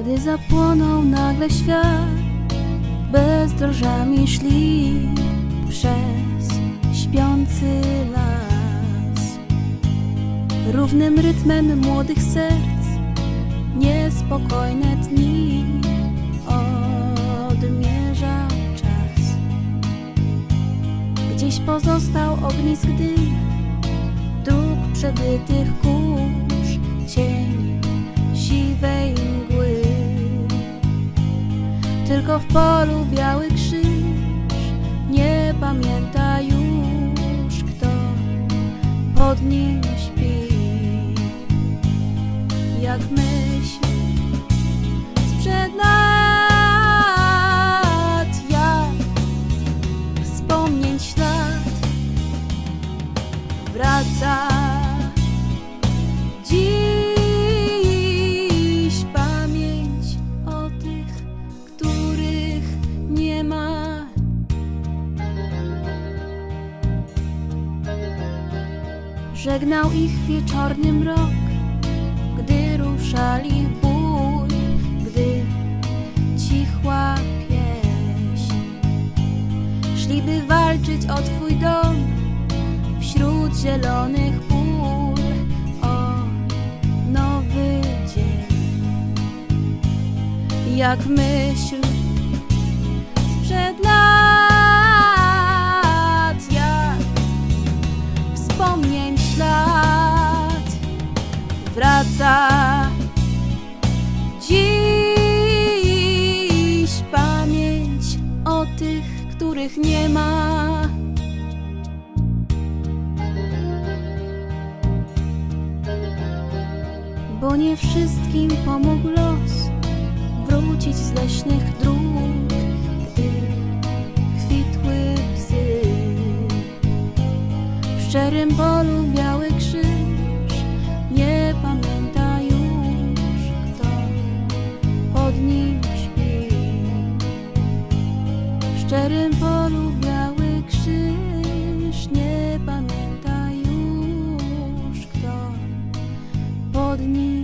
Gdy zapłonął nagle świat, bezdrożami szli przez śpiący las. Równym rytmem młodych serc, niespokojne dni odmierzał czas. Gdzieś pozostał ognisk dym, dróg przebytych kurz, cień W polu biały krzyż nie pamięta już, kto pod nim śpi. Jak myśl sprzed lat, jak wspomnień ślad wraca. Żegnał ich wieczorny mrok, gdy ruszali w bój, gdy cichła pieśń. Szliby walczyć o twój dom wśród zielonych pól o nowy dzień. Jak myśl sprzed lat, wraca. Dziś pamięć o tych, których nie ma. Bo nie wszystkim pomógł los wrócić z leśnych dróg, gdy kwitły psy. W szczerym polu szczerym polu biały krzyż nie pamięta już kto pod nim.